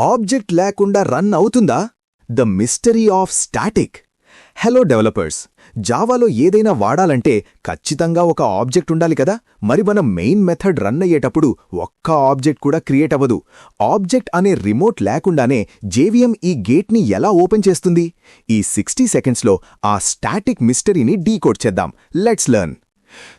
Object లేకుండా run అవుతుందా? The mystery of static. Hello developers జావాలో ఏదైనా వాడాలంటే ఖచ్చితంగా ఒక ఆబ్జెక్ట్ ఉండాలి కదా? మరి మనం మెయిన్ మెథడ్ రన్ అయ్యేటప్పుడు ఒక్క ఆబ్జెక్ట్ కూడా క్రియేట్ అవ్వదు. ఆబ్జెక్ట్ అనే రిమోట్ లేకుండానే జేవిఎం ఈ గేట్ని ఎలా ఓపెన్ చేస్తుంది? ఈ సిక్స్టీ సెకండ్స్లో ఆ స్టాటిక్ మిస్టరీని డీకోడ్ చేద్దాం. Let's learn.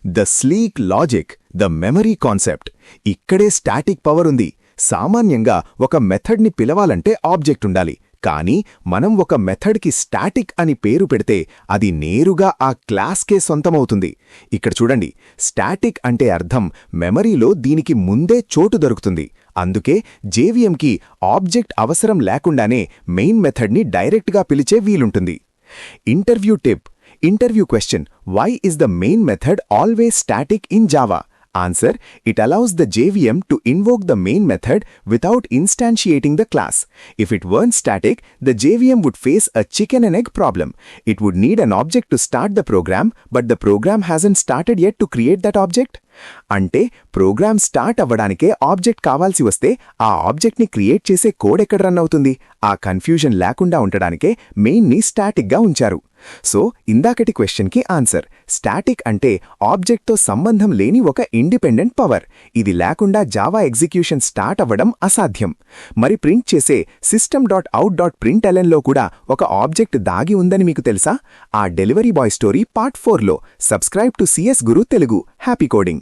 The sleek logic the memory concept. ఇక్కడే స్టాటిక్ పవర్ ఉంది. సామాన్యంగా ఒక మెథడ్ని పిలవాలంటే ఆబ్జెక్ట్ ఉండాలి. కానీ మనం ఒక మెథడ్కి స్టాటిక్ అని పేరు పెడితే అది నేరుగా ఆ క్లాస్కే సొంతమవుతుంది. ఇక్కడ చూడండి స్టాటిక్ అంటే అర్థం మెమరీలో దీనికి ముందే చోటు దొరుకుతుంది. అందుకే జేవిఎంకి ఆబ్జెక్ట్ అవసరం లేకుండానే మెయిన్ మెథడ్ని డైరెక్ట్గా పిలిచే వీలుంటుంది. Interview tip interview question why is the main method always static in Java? Answer It allows the JVM to invoke the main method without instantiating the class. If it weren't static, the JVM would face a chicken and egg problem. It would need an object to start the program, but the program hasn't started yet to create that object. అంటే program start అవ్వడానికే object కావాల్సి వస్తే ఆ ఆబ్జెక్ట్ని create చేసే code ఎక్కడ run అవుతుంది ఆ కన్ఫ్యూజన్ లేకుండా ఉండడానికే మెయిన్ని స్టాటిక్గా ఉంచారు సో ఇందాకటి క్వశ్చన్కి ఆన్సర్. స్టాటిక్ అంటే ఆబ్జెక్ట్తో సంబంధం లేని ఒక ఇండిపెండెంట్ పవర్. ఇది లేకుండా జావా ఎగ్జిక్యూషన్ స్టార్ట్ అవ్వడం అసాధ్యం. మరి ప్రింట్ చేసే system dot out dot print ఎలెన్లో కూడా ఒక ఆబ్జెక్ట్ దాగి ఉందని మీకు తెలుసా? ఆ డెలివరీ బాయ్ స్టోరీ పార్ట్ ఫోర్లో. Subscribe to CS Guru Telugu. Happy coding.